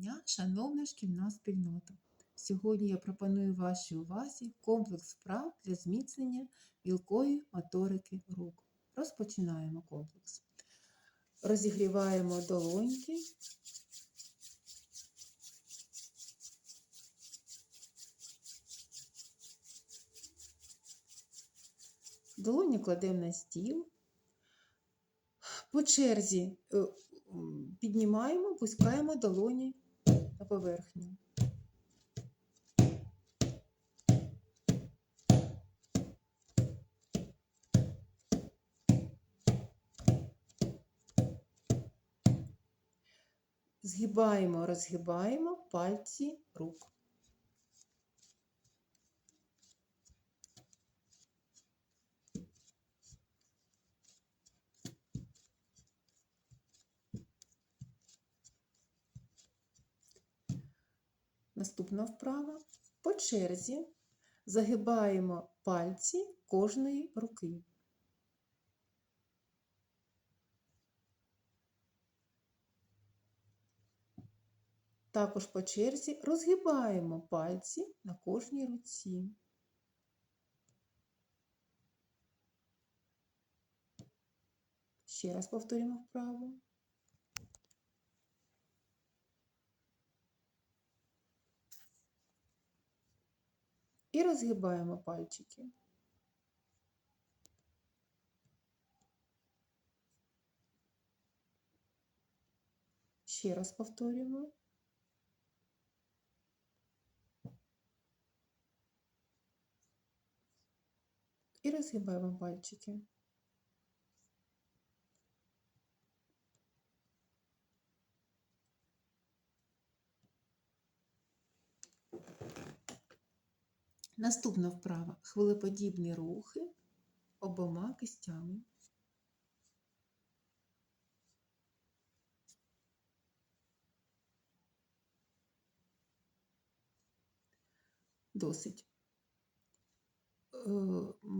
дня, шановна шкільна спільнота! Сьогодні я пропоную вашій увазі комплекс вправ для зміцнення мілкої моторики рук. Розпочинаємо комплекс. Розігріваємо долоньки. Долоні кладемо на стіл. По черзі е, піднімаємо, пускаємо долоні поверхню. Згибаємо, розгибаємо пальці рук. Наступна вправа. По черзі загибаємо пальці кожної руки. Також по черзі розгибаємо пальці на кожній руці. Ще раз повторюємо вправу. І розгибаємо пальчики. Ще раз повторюємо. І розгибаємо пальчики. Наступна вправа хвилеподібні рухи обома кистями. Досить. Е,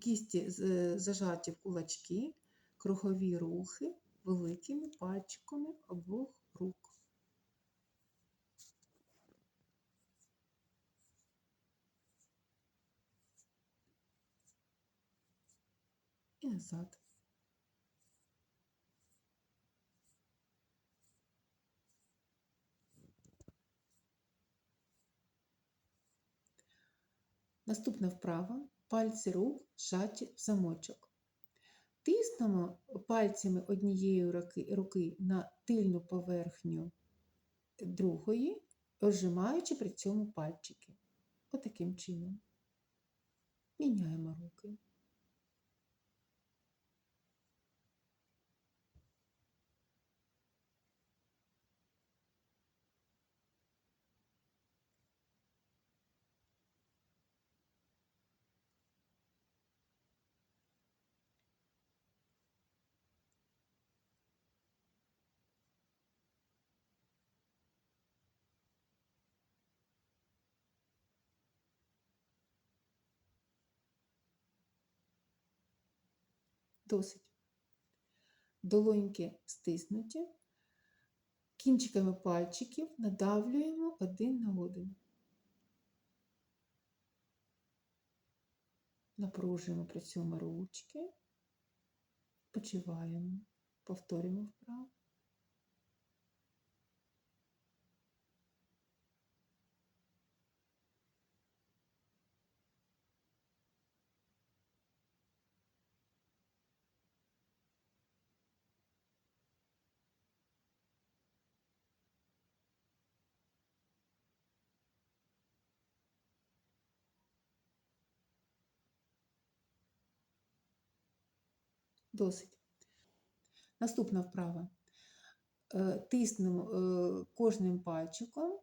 Кісті зажаті в кулачки, кругові рухи великими пальчиками обох рук. І назад. Наступна вправа. Пальці рук зжаті в замочок. Тиснемо пальцями однієї руки на тильну поверхню другої, розжимаючи при цьому пальчики. Отаким чином. Міняємо руки. Досить. Долоньки стиснуті. Кінчиками пальчиків надавлюємо один на один. Напружуємо при цьому ручки. Почуваємо. Повторюємо вправо. Досить. Наступна вправа. Е, Тиснемо е, кожним пальчиком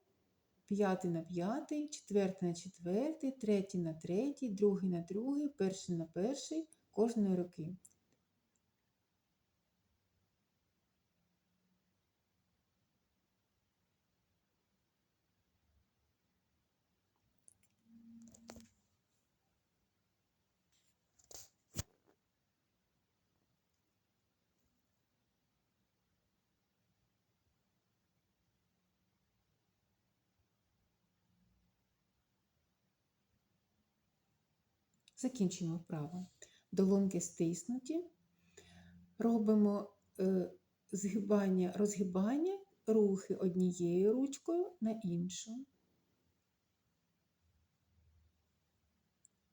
п'ятий на п'ятий, четвертий на четвертий, третій на третій, другий на другий, перший на перший кожної руки. Закінчуємо вправо. Долонки стиснуті. Робимо е, згибання, розгибання, рухи однією ручкою на іншу.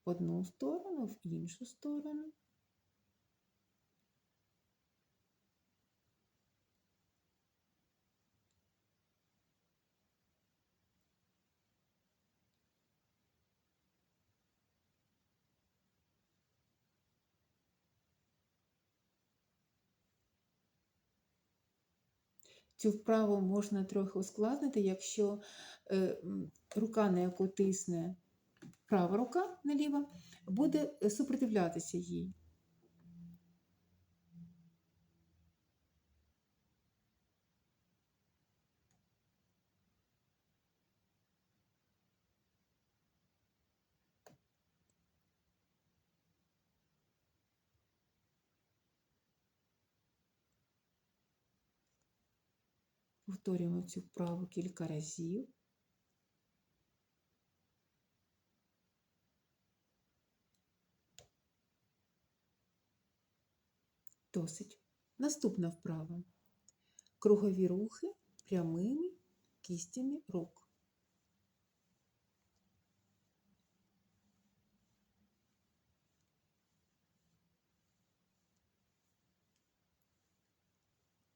В одну сторону, в іншу сторону. Цю вправу можна трохи ускладнити, якщо е, рука, на яку тисне права рука наліва, буде е, супротивлятися їй. Повторюємо цю вправу кілька разів. Досить. Наступна вправа. Кругові рухи прямими кістями рук.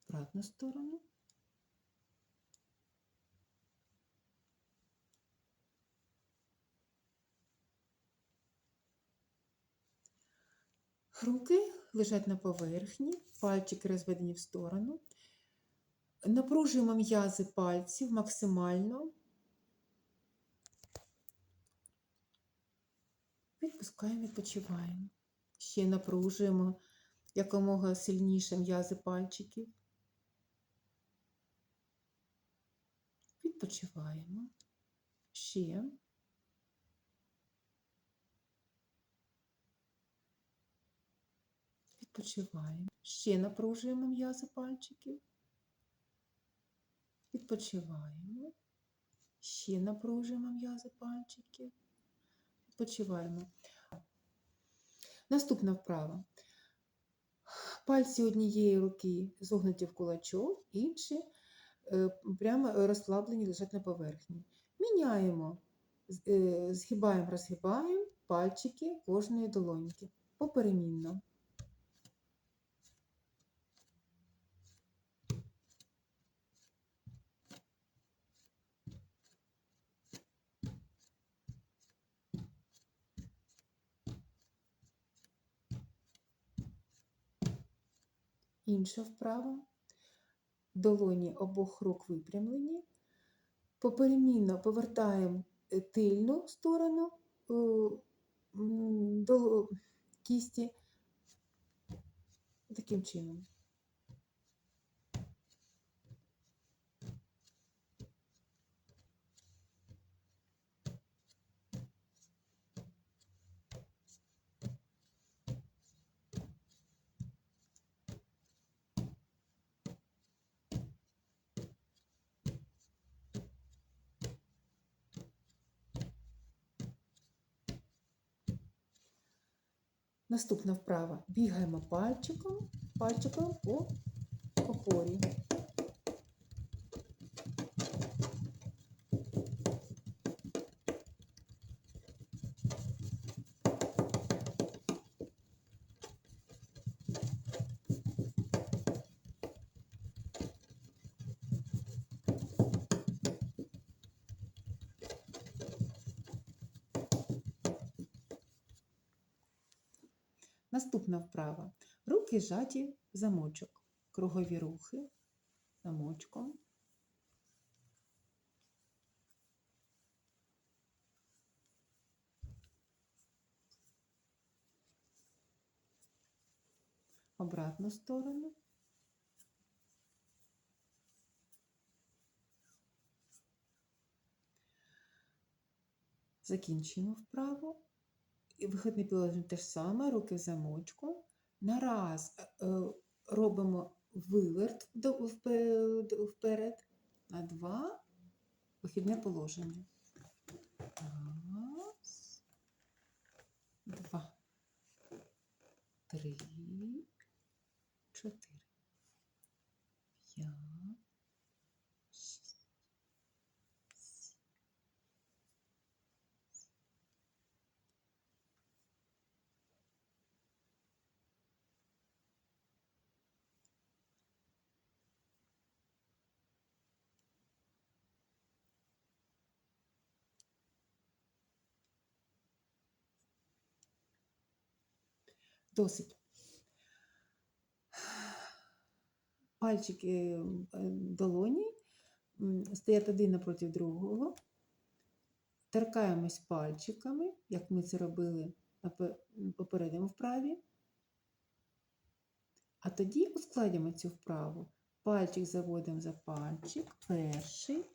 В обратну сторону. Руки лежать на поверхні, пальчики розведені в сторону. Напружуємо м'язи пальців максимально. Відпускаємо, відпочиваємо. Ще напружуємо якомога сильніше м'язи пальчиків. Відпочиваємо. Ще. Відпочиваємо. Ще напружуємо м'язи пальчиків. Відпочиваємо. Ще напружуємо м'язи пальчиків. Відпочиваємо. Наступна вправа. Пальці однієї руки зогнуті в кулачок, інші е, прямо розслаблені лежать на поверхні. Міняємо, е, згибаємо, розгибаємо пальчики кожної долоньки поперемінно. Інша вправа. Долоні обох рук випрямлені. Поперемінно повертаємо е, тильну сторону е, до кісті. Таким чином. Наступна вправа. Бігаємо пальчиком, пальчиком по опорі. Наступна вправа. Руки зжаті в замочок. Кругові рухи замочком. Обратну сторону. Закінчуємо вправу. І вихідний положення те ж саме, руки в замочку. Нараз е, е, робимо виверт вперед на два вихідне положення. Раз, два, три, чотири. Досить. Пальчики е, долоні стоять один напроти другого. Торкаємось пальчиками, як ми це робили на попередньому вправі. А тоді ускладимо цю вправу. Пальчик заводимо за пальчик. Перший,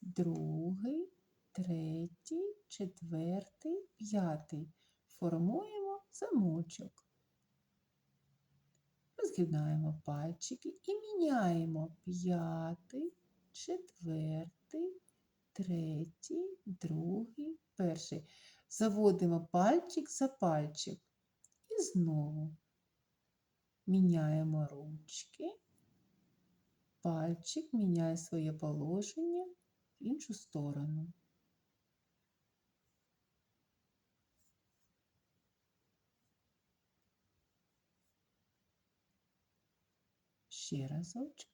другий, третій, четвертий, п'ятий. Формуємо замочок. Розгинаємо пальчики і міняємо п'ятий, четвертий, третій, другий, перший. Заводимо пальчик за пальчик. І знову міняємо ручки. Пальчик міняє своє положення в іншу сторону. Ще разочок.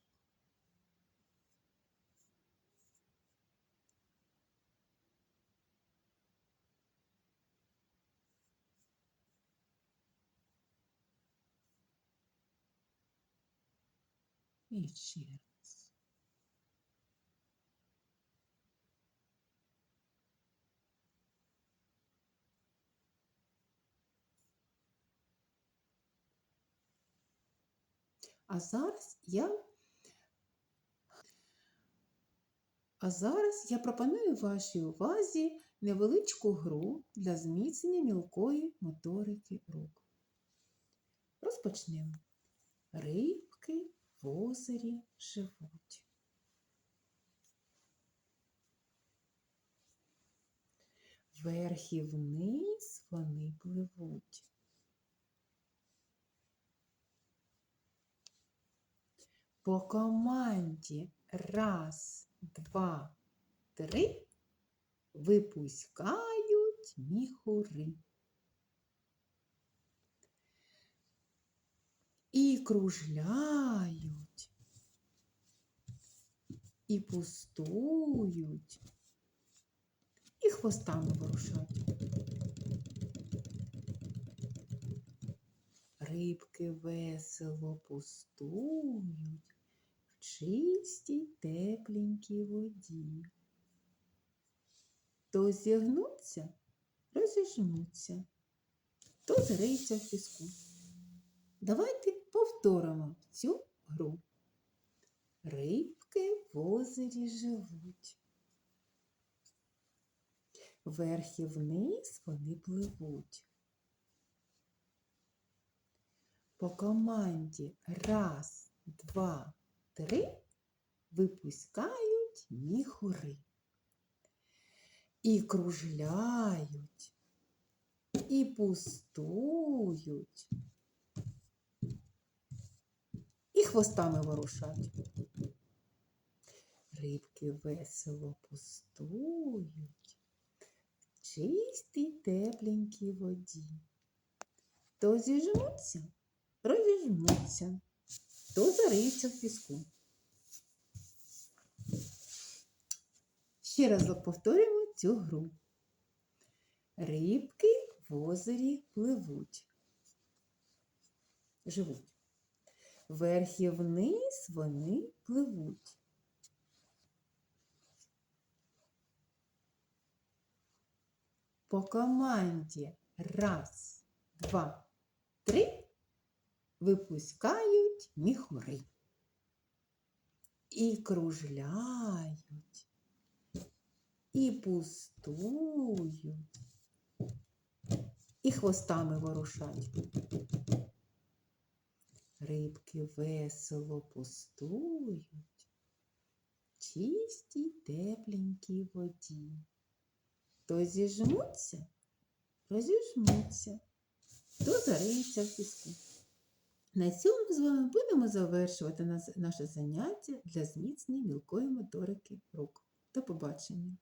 І А зараз я А зараз я пропоную вашій увазі невеличку гру для зміцнення мілкої моторики рук. Розпочнемо. Рибки в озері живуть. Вверх і вниз вони пливуть. По команді. Раз, два, три. Випускають міхури. І кружляють, і пустують, і хвостами ворушать. Рибки весело пустують чистій тепленькій воді. То зігнуться, розіжмуться, то зариються в піску. Давайте повторимо цю гру. Рибки в озері живуть. Вверх і вниз вони пливуть. По команді раз, два, три випускають міхури. І кружляють, і пустують, і хвостами ворушать. Рибки весело пустують в чистій тепленькій воді. То зіжмуться, розіжмуться, то зариються в піску. Ще раз повторюємо цю гру. Рибки в озері пливуть, живуть. Вверх і вниз вони пливуть. По команді раз, два, три випускають міхури. І кружляють, і пустують, і хвостами ворушать. Рибки весело пустують чистій тепленькій воді. То зіжмуться, розіжмуться, то зариються в піску. На цьому з вами будемо завершувати наше заняття для зміцнення мілкої моторики рук. До побачення!